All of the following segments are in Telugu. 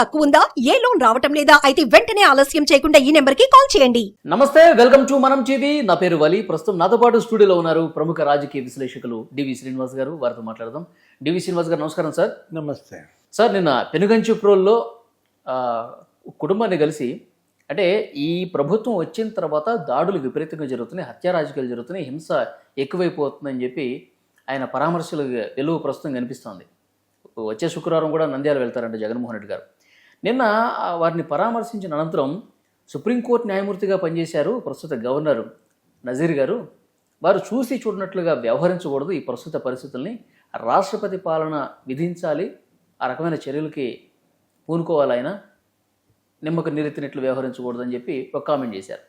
తక్కువ ఉందా ఏ లోన్ రావటం లేదా? అయితే వెంటనే ఆలస్యం చేయకుండా ఈ నెంబర్కి కాల్ చేయండి. నమస్తే వెల్కమ్ టు మనం టీవీ నా పేరు వలి. ప్రస్తుతం నాతో పాటు స్టూడియోలో ఉన్నారు ప్రముఖ రాజకీయ విశ్లేషకులు డివి శ్రీనివాస్ గారు. వారితో మాట్లాడదాం. డివి శ్రీనివాస్ గారు నమస్కారం సార్. నమస్తే. సార్ నిన్న పెనుగంచి ప్రోల్లో ఆ, కుటుంబాన్ని కలిసి అంటే ఈ ప్రభుత్వం వచ్చిన తర్వాత దాడులు విపరీతంగా జరుగుతున్నాయి హత్యా రాజకీయాలు జరుగుతున్నాయి హింస ఎక్కువైపోతుందని చెప్పి ఆయన పరామర్శలు వెలుగు ప్రస్తుతం కనిపిస్తోంది. వచ్చే శుక్రవారం కూడా నంద్యాల వెళ్తారంట జగన్మోహన్ రెడ్డి గారు. నిన్న వారిని పరామర్శించిన అనంతరం సుప్రీంకోర్టు న్యాయమూర్తిగా పనిచేశారు ప్రస్తుత గవర్నర్ నజీర్ గారు. వారు చూసి చూడనట్లుగా వ్యవహరించకూడదు ఈ ప్రస్తుత పరిస్థితుల్ని రాష్ట్రపతి పాలన విధించాలి ఆ రకమైన చర్యలకి పూనుకోవాలి ఆయన. నిమ్మకు నీరెత్తినట్లు వ్యవహరించకూడదని చెప్పి ఒక కామెంట్ చేశారు.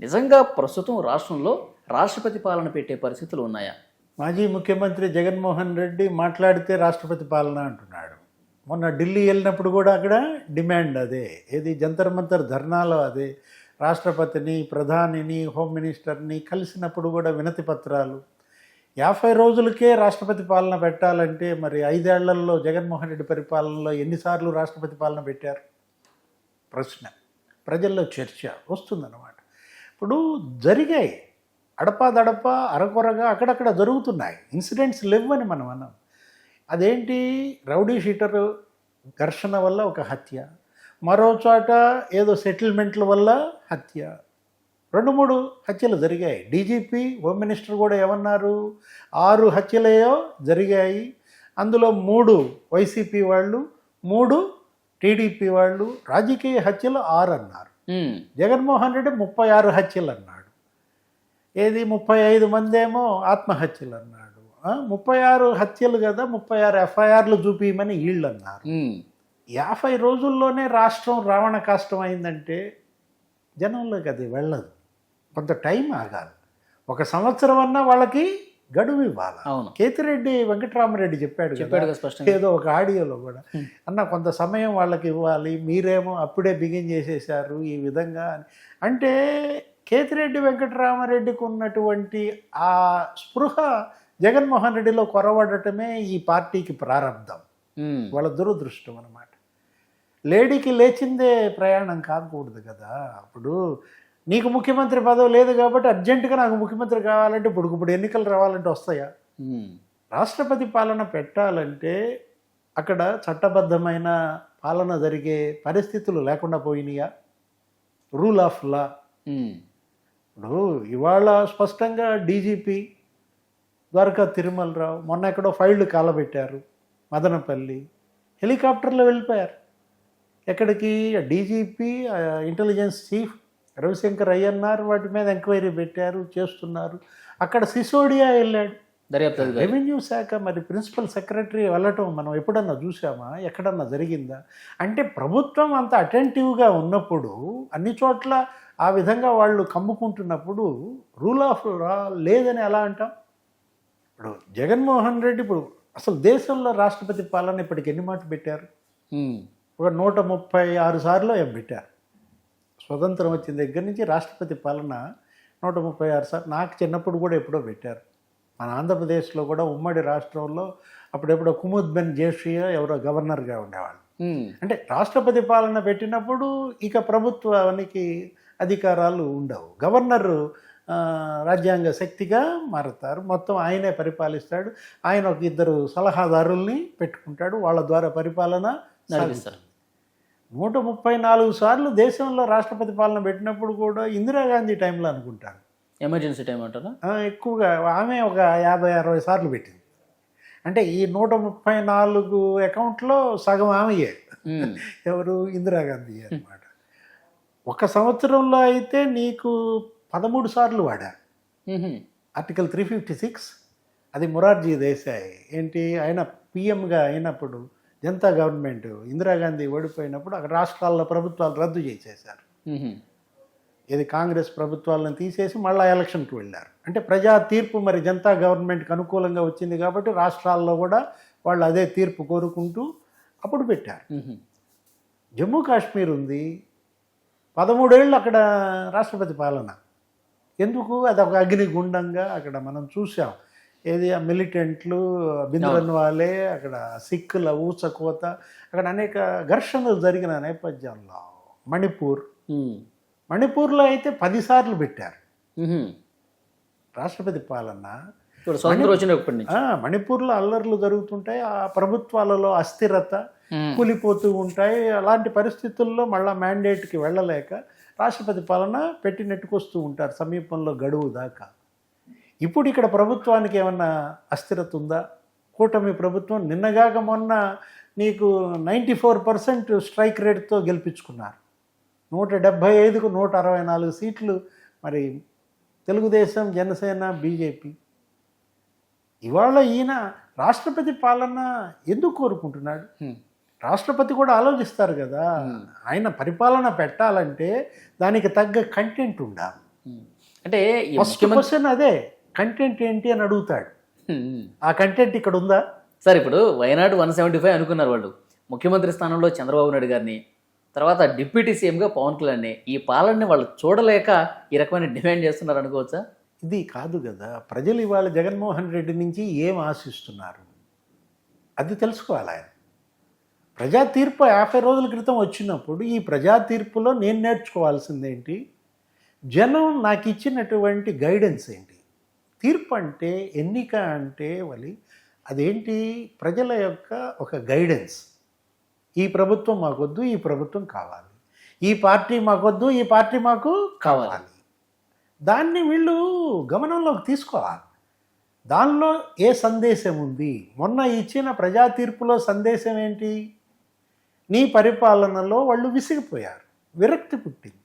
నిజంగా ప్రస్తుతం రాష్ట్రంలో రాష్ట్రపతి పాలన పెట్టే పరిస్థితులు ఉన్నాయా? మాజీ ముఖ్యమంత్రి జగన్మోహన్ రెడ్డి మాట్లాడితే రాష్ట్రపతి పాలన అంటున్నాడు. మొన్న ఢిల్లీ వెళ్ళినప్పుడు కూడా అక్కడ డిమాండ్ అదే. ఏది జంతర్ మంతర్ ధర్నాలో అదే. రాష్ట్రపతిని ప్రధానిని హోమ్ మినిస్టర్ని కలిసినప్పుడు కూడా వినతి పత్రాలు. యాభై రోజులకే రాష్ట్రపతి పాలన పెట్టాలంటే మరి ఐదేళ్ళలో జగన్మోహన్ రెడ్డి పరిపాలనలో ఎన్నిసార్లు రాష్ట్రపతి పాలన పెట్టారు? ప్రశ్న. ప్రజల్లో చర్చ వస్తుందన్నమాట. ఇప్పుడు జరిగాయి. అడపాదడప అరకొరగా అక్కడక్కడ జరుగుతున్నాయి. ఇన్సిడెంట్స్ లేవని మనం అన్నాం. అదేంటి? రౌడీ షీటర్ ఘర్షణ వల్ల ఒక హత్య. మరో చోట ఏదో సెటిల్మెంట్ల వల్ల హత్య. రెండు మూడు హత్యలు జరిగాయి. డీజీపీ హోమ్ మినిస్టర్ కూడా ఏమన్నారు? ఆరు హత్యలేయో జరిగాయి. అందులో మూడు వైసీపీ వాళ్ళు మూడు టీడీపీ వాళ్ళు రాజకీయ హత్యలు ఆరు అన్నారు జగన్మోహన్ రెడ్డి ముప్పై ఆరు హత్యలు అన్నాడు. ఏది ముప్పై ఐదు మంది ఏమో ఆత్మహత్యలు అన్నాడు. ముప్పై ఆరు హత్యలు కదా ముప్పై ఆరు ఎఫ్ఐఆర్లు చూపించమని వీళ్ళు అన్నారు యాభై రోజుల్లోనే రాష్ట్రం రావణ కాష్టం అయిందంటే జనంలోకి అది వెళ్ళదు. కొంత టైం ఆగాలి. ఒక సంవత్సరం అన్నా వాళ్ళకి గడువు ఇవ్వాలి. అవును. కేతిరెడ్డి వెంకటరామరెడ్డి చెప్పాడు ఏదో ఒక ఆడియోలో కూడా. అన్న కొంత సమయం వాళ్ళకి ఇవ్వాలి మీరేమో అప్పుడే బిగిన్ చేసేసారు ఈ విధంగా అని. అంటే కేతిరెడ్డి వెంకటరామరెడ్డికి ఉన్నటువంటి ఆ స్పృహ జగన్మోహన్ రెడ్డిలో కొరవడటమే ఈ పార్టీకి ప్రారంభం. వాళ్ళ దురదృష్టం అనమాట లేడీకి లేచిందే ప్రయాణం కాకూడదు కదా. అప్పుడు నీకు ముఖ్యమంత్రి పదవి లేదు కాబట్టి అర్జెంటుగా నాకు ముఖ్యమంత్రి కావాలంటే ఇప్పుడు ఇప్పుడు ఎన్నికలు రావాలంటే వస్తాయా? రాష్ట్రపతి పాలన పెట్టాలంటే అక్కడ చట్టబద్ధమైన పాలన జరిగే పరిస్థితులు లేకుండా పోయినాయా? Rule of law. ఇప్పుడు ఇవాళ స్పష్టంగా డీజీపీ ద్వారకా తిరుమలరావు మొన్న ఎక్కడో ఫైళ్ళు కాలబెట్టారు మదనపల్లి. హెలికాప్టర్లో వెళ్ళిపోయారు. ఎక్కడికి? డీజీపీ ఇంటెలిజెన్స్ చీఫ్ రవిశంకర్ అయ్యన్నారు. వాటి మీద ఎంక్వైరీ పెట్టారు చేస్తున్నారు. అక్కడ సిసోడియా వెళ్ళాడు. దర్యాప్తు రెవెన్యూ శాఖ మరి ప్రిన్సిపల్ సెక్రటరీ వెళ్ళటం మనం ఎప్పుడన్నా చూసామా ఎక్కడన్నా జరిగిందా? అంటే ప్రభుత్వం అంత అటెంటివ్గా ఉన్నప్పుడు అన్ని చోట్ల ఆ విధంగా వాళ్ళు కమ్ముకుంటున్నప్పుడు రూల్ ఆఫ్ లా లేదని ఎలా అంటాం? ఇప్పుడు జగన్మోహన్ రెడ్డి ఇప్పుడు అసలు దేశంలో రాష్ట్రపతి పాలన ఇప్పటికి ఎన్ని మాటలు పెట్టారు? ఒక నూట ముప్పై ఆరు సార్లు ఏం పెట్టారు? స్వతంత్రం వచ్చిన దగ్గర నుంచి రాష్ట్రపతి పాలన నూట ముప్పై ఆరు సార్లు నాకు చిన్నప్పుడు కూడా ఎప్పుడో పెట్టారు. మన ఆంధ్రప్రదేశ్లో కూడా ఉమ్మడి రాష్ట్రంలో అప్పుడెప్పుడో కుముద్ బెన్ జేషియా ఎవరో గవర్నర్గా ఉండేవాళ్ళు. అంటే రాష్ట్రపతి పాలన పెట్టినప్పుడు ఇక ప్రభుత్వానికి అధికారాలు ఉండవు. గవర్నర్ రాజ్యాంగ శక్తిగా మారుతారు. మొత్తం ఆయనే పరిపాలిస్తాడు. ఆయన ఒక ఇద్దరు సలహాదారుల్ని పెట్టుకుంటాడు. వాళ్ళ ద్వారా పరిపాలన నడిపిస్తారు. నూట ముప్పై నాలుగు సార్లు దేశంలో రాష్ట్రపతి పాలన పెట్టినప్పుడు కూడా ఇందిరాగాంధీ టైంలో అనుకుంటాను ఎమర్జెన్సీ టైం అంటారా? ఎక్కువగా ఆమె ఒక యాభై అరవై సార్లు పెట్టింది. అంటే ఈ నూట ముప్పై నాలుగు అకౌంట్లో సగం ఆమెయే. ఎవరు? ఇందిరాగాంధీ అన్నమాట. ఒక సంవత్సరంలో అయితే నీకు పదమూడు సార్లు వాడా. ఆర్టికల్ త్రీ ఫిఫ్టీ సిక్స్ అది మొరార్జీ దేశాయ్. ఏంటి? ఆయన పిఎంగా అయినప్పుడు జనతా గవర్నమెంట్ ఇందిరాగాంధీ ఓడిపోయినప్పుడు అక్కడ రాష్ట్రాల్లో ప్రభుత్వాలు రద్దు చేసేశారు. ఇది కాంగ్రెస్ ప్రభుత్వాలను తీసేసి మళ్ళీ ఎలక్షన్కి వెళ్ళారు. అంటే ప్రజా తీర్పు మరి జనతా గవర్నమెంట్కి అనుకూలంగా వచ్చింది కాబట్టి రాష్ట్రాల్లో కూడా వాళ్ళు అదే తీర్పు కోరుకుంటూ అప్పుడు పెట్టారు. జమ్మూ కాశ్మీర్ ఉంది. పదమూడేళ్ళు అక్కడ రాష్ట్రపతి పాలన. ఎందుకు అది ఒక అగ్నిగుండంగా అక్కడ మనం చూసాం ఏది ఆ మిలిటెంట్లు బిందురన్ వాళ్ళే అక్కడ సిక్కుల ఊచకోత అక్కడ అనేక ఘర్షణలు జరిగిన నేపథ్యంలో మణిపూర్. మణిపూర్లో అయితే పదిసార్లు పెట్టారు. రాష్ట్రపతి పాలన మణిపూర్లో అల్లర్లు జరుగుతుంటాయి ఆ ప్రభుత్వాలలో అస్థిరత. కూలిపోతూ ఉంటాయి. అలాంటి పరిస్థితుల్లో మళ్ళా మ్యాండేట్కి వెళ్ళలేక రాష్ట్రపతి పాలన పెట్టి నెట్టుకొస్తూ ఉంటారు సమీపంలో గడువు దాకా. ఇప్పుడు ఇక్కడ ప్రభుత్వానికి ఏమన్నా అస్థిరత ఉందా? కూటమి ప్రభుత్వం నిన్నగాక మొన్న నీకు నైంటీ ఫోర్ పర్సెంట్ స్ట్రైక్ రేట్తో గెలిపించుకున్నారు. నూట డెబ్భై ఐదుకు నూట అరవై నాలుగు సీట్లు. మరి తెలుగుదేశం జనసేన బీజేపీ. ఇవాళ ఈయన రాష్ట్రపతి పాలన ఎందుకు కోరుకుంటున్నాడు. రాష్ట్రపతి కూడా ఆలోచిస్తారు కదా. ఆయన పరిపాలన పెట్టాలంటే దానికి తగ్గ కంటెంట్ ఉండాలి. అంటే ఫస్ట్ క్వశ్చన్ అదే కంటెంట్ ఏంటి అని అడుగుతాడు. ఆ కంటెంట్ ఇక్కడ ఉందా? సార్ ఇప్పుడు వైనాడు వన్ సెవెంటీ ఫైవ్ అనుకున్నారు వాళ్ళు. ముఖ్యమంత్రి స్థానంలో చంద్రబాబు నాయుడు గారిని తర్వాత డిప్యూటీ సీఎంగా పవన్ కళ్యాణ్ని ఈ పాలనని వాళ్ళు చూడలేక ఈ రకమైన డిమాండ్ చేస్తున్నారు అనుకోవచ్చా? ఇది కాదు కదా. ప్రజలు ఇవాళ జగన్మోహన్ రెడ్డి నుంచి ఏం ఆశిస్తున్నారు? అది తెలుసుకోవాలి ఆయన. ప్రజా తీర్పు యాభై రోజుల క్రితం వచ్చినప్పుడు ఈ ప్రజా తీర్పులో నేను నేర్చుకోవాల్సిందేంటి? జనం నాకు ఇచ్చినటువంటి గైడెన్స్ ఏంటి? తీర్పు అంటే ఎన్నిక అంటే వలి అదేంటి? ప్రజల యొక్క ఒక గైడెన్స్. ఈ ప్రభుత్వం మాకొద్దు ఈ ప్రభుత్వం కావాలి. ఈ పార్టీ మాకొద్దు ఈ పార్టీ మాకు కావాలి. దాన్ని వీళ్ళు గమనంలోకి తీసుకోవాలి. దానిలో ఏ సందేశం ఉంది? మొన్న ఇచ్చిన ప్రజా తీర్పులో సందేశం ఏంటి? నీ పరిపాలనలో వాళ్ళు విసిగిపోయారు. విరక్తి పుట్టింది.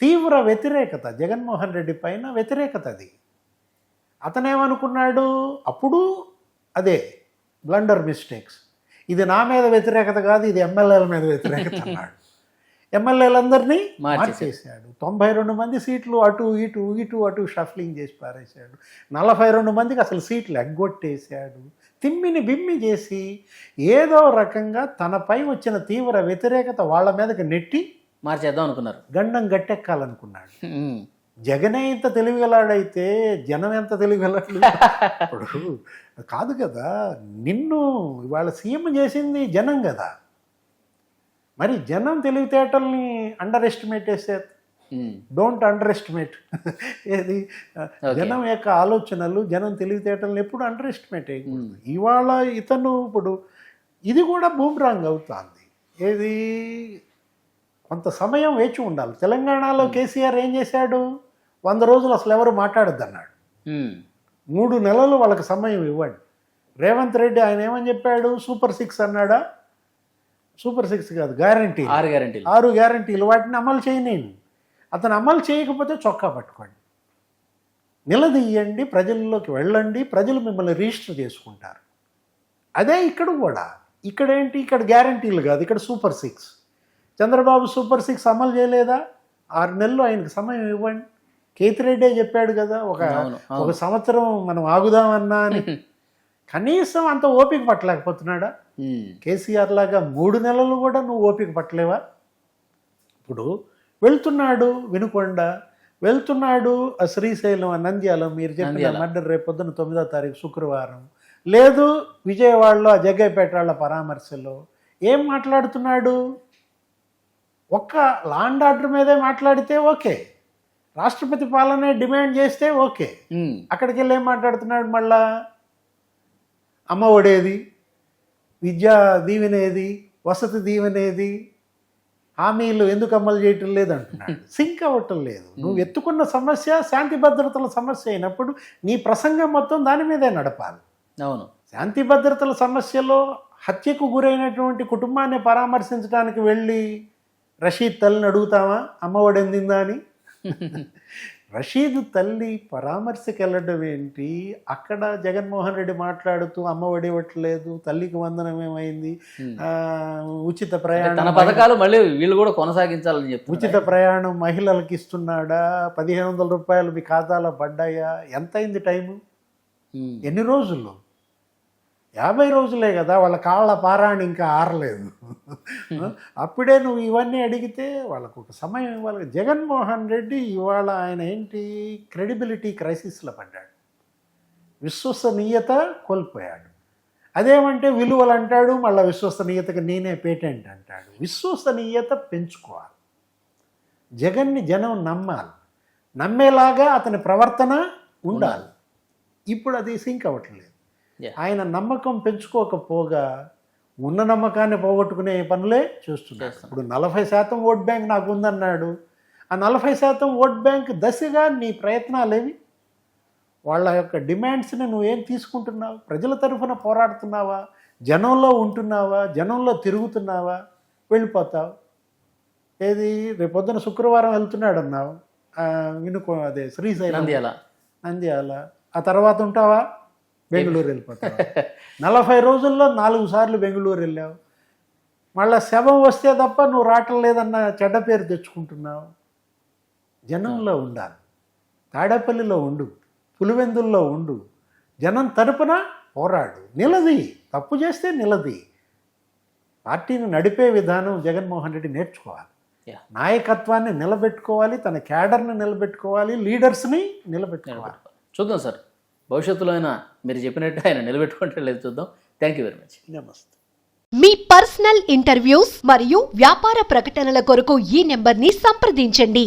తీవ్ర వ్యతిరేకత జగన్మోహన్ రెడ్డి పైన వ్యతిరేకత అది. అతనేమనుకున్నాడు? అప్పుడు అదే బ్లండర్ మిస్టేక్స్ ఇది నా మీద వ్యతిరేకత కాదు ఇది ఎమ్మెల్యేల మీద వ్యతిరేకత అన్నాడు. ఎమ్మెల్యేలందరినీ మార్చేశాడు. మార్చేశాడు. తొంభై రెండు మంది సీట్లు అటు ఇటు ఇటు అటు షఫ్లింగ్ చేసి పారేశాడు. నలభై రెండు మందికి అసలు సీట్లు ఎగ్గొట్టేశాడు. తిమ్మిని బిమ్మి చేసి ఏదో రకంగా తనపై వచ్చిన తీవ్ర వ్యతిరేకత వాళ్ళ మీదకి నెట్టి మార్చేద్దాం అనుకున్నారు గండం గట్టెక్కాలనుకున్నాడు. జగనే ఇంత తెలివిగలాడైతే జనం ఎంత తెలివిగలాడు ఇప్పుడు కాదు కదా నిన్ను ఇవాళ సీఎం చేసింది జనం కదా మరి జనం తెలివితేటల్ని అండర్ ఎస్టిమేట్ చేశారు ఉమ్. డోంట్ అండర్ ఎస్టిమేట్ ఏది జనం యొక్క ఆలోచనలు జనం తెలివితేటలను ఎప్పుడు అండర్ ఎస్టిమేట్ చేయకూడదు ఇవాళ ఇతను ఇప్పుడు ఇది కూడా బూమ్రాంగ్ అవుతుంది. ఏది? కొంత సమయం వేచి ఉండాలి. తెలంగాణలో కేసీఆర్ ఏం చేశాడు? వంద రోజులు అసలు ఎవరు మాట్లాడద్దు అన్నాడు ఉమ్. మూడు నెలలు వాళ్ళకి సమయం ఇవ్వండి. రేవంత్ రెడ్డి ఆయన ఏమని చెప్పాడు? సూపర్ సిక్స్ అన్నాడా? సూపర్ సిక్స్ కాదు గ్యారంటీ ఆరు గ్యారంటీలు ఆరు గ్యారంటీలు వాటిని అమలు చేయలేను అతను అమలు చేయకపోతే చొక్కా పట్టుకోండి. నిలదీయండి ప్రజల్లోకి వెళ్ళండి ప్రజలు మిమ్మల్ని రిజిస్టర్ చేసుకుంటారు. అదే ఇక్కడ కూడా. ఇక్కడ ఏంటి? ఇక్కడ గ్యారంటీలు కాదు. ఇక్కడ super six. Chandrababu super six అమలు చేయలేదా? ఆరు నెలలు ఆయనకు సమయం ఇవ్వండి. కేతిరెడ్డే చెప్పాడు కదా ఒక. ఒక సంవత్సరం మనం ఆగుదామన్నా అని. కనీసం అంత ఓపిక పట్టలేకపోతున్నాడా. కేసీఆర్ లాగా మూడు నెలలు కూడా నువ్వు ఓపిక పట్టలేవా? ఇప్పుడు వెళ్తున్నాడు వినుకొండ. వెళ్తున్నాడు ఆ శ్రీశైలం ఆ నంద్యాల. మీరు చెప్పిన. మర్డర్ రేపు పొద్దున తొమ్మిదో తారీఖు శుక్రవారం. లేదు విజయవాడలో ఆ జగ్గైపేట వాళ్ళ పరామర్శలో ఏం మాట్లాడుతున్నాడు? ఒక్క లాండ్ ఆర్డర్ మీదే మాట్లాడితే ఓకే. రాష్ట్రపతి పాలనే డిమాండ్ చేస్తే ఓకే. అక్కడికి వెళ్ళి ఏం మాట్లాడుతున్నాడు మళ్ళా? అమ్మ ఒడేది విద్యా దీవెనేది వసతి దీవెనేది హామీలు ఎందుకు అమలు చేయటం లేదు అంటున్నాడు సింక్ అవ్వటం లేదు. నువ్వు ఎత్తుకున్న సమస్య శాంతి భద్రతల సమస్య అయినప్పుడు నీ ప్రసంగం మొత్తం దాని మీదే నడపాలి. అవును. శాంతి భద్రతల సమస్యలో హత్యకు గురైనటువంటి కుటుంబాన్ని పరామర్శించడానికి వెళ్ళి రషీద్ తల్లిని అడుగుతామా అమ్మఒడి ఎందిందా అని? రషీద్ తల్లి పరామర్శకి వెళ్ళడం ఏంటి? అక్కడ జగన్మోహన్ రెడ్డి మాట్లాడుతూ అమ్మఒడి ఇవ్వట్లేదు తల్లికి వందనం ఏమైంది? ఆ, ఉచిత ప్రయాణం పథకాలు మళ్ళీ వీళ్ళు కూడా కొనసాగించాలని చెప్తున్నారు. ఉచిత ప్రయాణం మహిళలకు ఇస్తున్నాడా? పదిహేను వందల రూపాయలు మీ ఖాతాలో పడ్డాయా? ఎంత అయింది టైము. ఎన్ని రోజులు యాభై రోజులే కదా వాళ్ళ కాళ్ళ పారాణి ఇంకా ఆరలేదు. అప్పుడే నువ్వు ఇవన్నీ అడిగితే వాళ్ళకు ఒక సమయం ఇవ్వాలి. జగన్మోహన్ రెడ్డి ఇవాళ ఆయన ఏంటి? క్రెడిబిలిటీ క్రైసిస్లో పడ్డాడు. విశ్వసనీయత కోల్పోయాడు. అదేమంటే విలువలు అంటాడు మళ్ళీ విశ్వసనీయతకి నేనే పేటెంట్ అంటాడు. విశ్వసనీయత పెంచుకోవాలి. జగన్ని జనం నమ్మాలి. నమ్మేలాగా అతని ప్రవర్తన ఉండాలి. ఇప్పుడు అది సింక్ అవ్వట్లేదు. ఆయన నమ్మకం పెంచుకోకపోగా ఉన్న నమ్మకాన్ని పోగొట్టుకునే పనులే చేస్తున్నాడు. చేస్తున్నాడు. ఇప్పుడు నలభై శాతం ఓట్ బ్యాంక్ నాకు ఉందన్నాడు. ఆ నలభై శాతం ఓట్ బ్యాంక్ దశగా నీ ప్రయత్నాలేవి? వాళ్ళ యొక్క డిమాండ్స్ని నువ్వేం తీసుకుంటున్నావు? ప్రజల తరఫున పోరాడుతున్నావా? జనంలో ఉంటున్నావా? జనంలో తిరుగుతున్నావా? వెళ్ళిపోతావు. ఏది? రేపొద్దున శుక్రవారం వెళ్తున్నాడు అన్నావు వినుకో అదే శ్రీశైలం. నంద్యాల. నంద్యాల. ఆ తర్వాత ఉంటావా? బెంగళూరు వెళ్ళిపోతావా? నలభై రోజుల్లో నాలుగు సార్లు బెంగళూరు వెళ్ళావు. మళ్ళా శవం వస్తే తప్ప నువ్వు రావటం లేదన్న చెడ్డ పేరు తెచ్చుకుంటున్నావు. జనంలో ఉండాలి. తాడేపల్లిలో ఉండు. పులివెందుల్లో ఉండు. జనం తరపున పోరాడు. నిలది. తప్పు చేస్తే నిలది. పార్టీని నడిపే విధానం జగన్మోహన్ రెడ్డి నేర్చుకోవాలి. నాయకత్వాన్ని నిలబెట్టుకోవాలి తన క్యాడర్ని నిలబెట్టుకోవాలి లీడర్స్ని నిలబెట్టుకోవాలి. చూద్దాం సార్. భవిష్యత్తులో అయినా మీరు చెప్పినట్టు ఆయన నిలబెట్టుకుంటే లేదు చూద్దాం. థ్యాంక్ యూ వెరీ మచ్ నమస్తే. మీ పర్సనల్ ఇంటర్వ్యూస్ మరియు వ్యాపార ప్రకటనల కొరకు ఈ నెంబర్ని సంప్రదించండి.